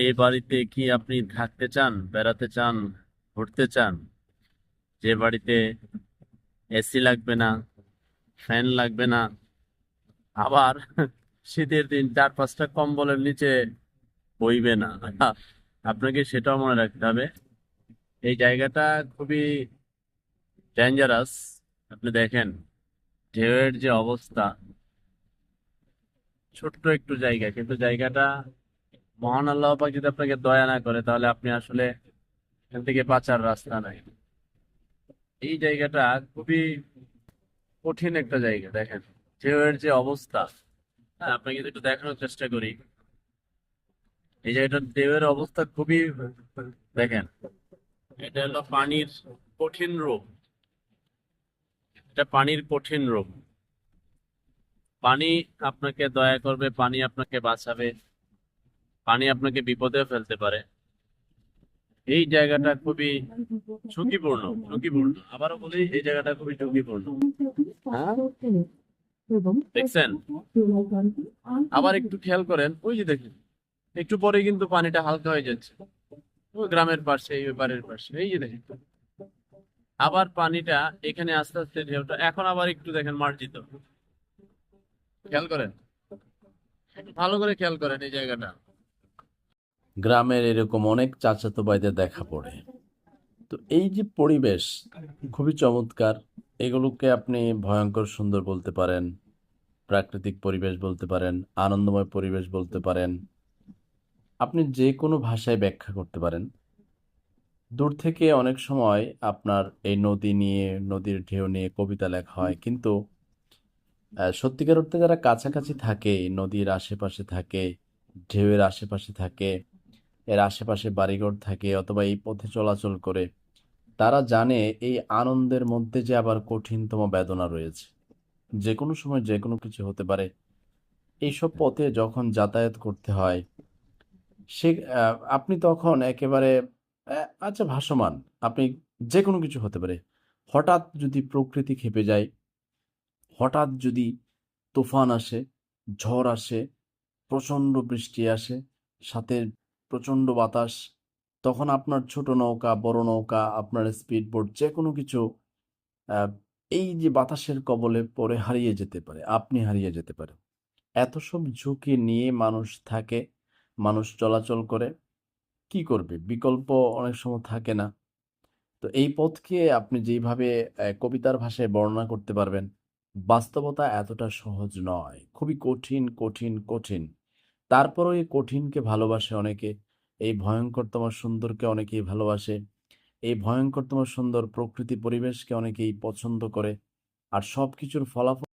এই বাড়িতে কি আপনি থাকতে চান, বেড়াতে চান, ঘুরতে চান? যে বাড়িতে এসি লাগবে না, ফ্যান লাগবে না, আবার শীতের দিন চার পাঁচটা কম্বলের নিচে বইবে না। আপনাকে সেটাও মনে রাখতে হবে। এই জায়গাটা খুবই ডেঞ্জারাস আপনি দেখেন, ঢেউয়ের যে অবস্থা ছোট্ট একটু জায়গা, কিন্তু জায়গাটা মহান আল্লাহ পাক যদি আপনাকে দয়া না করে, তাহলে আপনি আসলে এখান থেকে বাঁচার রাস্তা নাই। এই জায়গাটা খুবই কঠিন একটা জায়গা, দেখেন। ঢেউয়ের যে অবস্থা হ্যাঁ আপনাকে একটু দেখানোর চেষ্টা করি। এই জায়গাটার ঢেউয়ের অবস্থা খুবই, দেখেন, এটা হলো পানির কঠিন রূপ। এটা পানির কঠিন রূপ। পানি আপনাকে দয়া করবে পানি আপনাকে বাঁচাবে পানি আপনাকে বিপদে ফেলতে পারে। এই জায়গাটা খুবই ঝুঁকিপূর্ণ ঝুঁকিপূর্ণ। আবারও বলি এই জায়গাটা খুবই ঝুঁকিপূর্ণ। হ্যাঁ? দেখছেন? আবার একটু খেয়াল করেন। ওই যে দেখেন একটু পরে কিন্তু পানিটা হালকা হয়ে যাচ্ছে। ওই গ্রামের পাশে এই ব্যাপারের পাশে এই যে দেখেন। আবার পানিটা এখানে আস্তে আস্তে ঢেউটা এখন আবার একটু দেখেন মার্জিত। খেয়াল করেন? ভালো করে খেয়াল করেন এই জায়গাটা। গ্রামের এরকম অনেক চাচাতো ভাইদের দেখা পড়ে। তো এই যে পরিবেশ, খুবই চমৎকার। এগুলোকে আপনি ভয়ঙ্কর সুন্দর বলতে পারেন, প্রাকৃতিক পরিবেশ বলতে পারেন, আনন্দময় পরিবেশ বলতে পারেন। আপনি যে কোনো ভাষায় ব্যাখ্যা করতে পারেন। দূর থেকে অনেক সময় আপনার এই নদী নিয়ে, নদীর ঢেউ নিয়ে কবিতা লেখা হয়, কিন্তু সত্যিকার অর্থে যারা কাছাকাছি থাকে, নদীর আশেপাশে থাকে, ঢেউয়ের আশেপাশে থাকে, এর আশেপাশে বাড়িঘর থাকে অথবা এই পথে চলাচল করে, তারা জানে এই আনন্দের মধ্যে যে আবার কঠিনতম বেদনা রয়েছে। যে কোনো সময় যে কোনো কিছু হতে পারে। এইসব পথে যখন যাতায়াত করতে হয়, সে আপনি তখন একেবারে আচ্ছা ভাসমান। আপনি যে কোনো কিছু হতে পারে। হঠাৎ যদি প্রকৃতি ক্ষেপে যায় হঠাৎ যদি তুফান আসে, ঝড় আসে, প্রচণ্ড বৃষ্টি আসে, সাথে প্রচণ্ড বাতাস, তখন আপনার ছোট নৌকা, বড় নৌকা, আপনার স্পিড বোট যে কোনো কিছু এই যে বাতাসের কবলে পরে হারিয়ে যেতে পারে, আপনি হারিয়ে যেতে পারে এত সব ঝুঁকি নিয়ে মানুষ থাকে, মানুষ চলাচল করে, কি করবে? বিকল্প অনেক সময় থাকে না। তো এই পথকে আপনি যেইভাবে কবিতার ভাষায় বর্ণনা করতে পারবেন বাস্তবতা এতটা সহজ নয়। খুবই কঠিন কঠিন কঠিন। তারপরও এই কঠিনকে ভালোবাসে অনেকে, এই ভয়ঙ্করতম সুন্দরকে অনেকেই ভালোবাসে, এই ভয়ঙ্করতম সুন্দর প্রকৃতি পরিবেশকে অনেকেই পছন্দ করে, আর সব কিছুর ফলাফল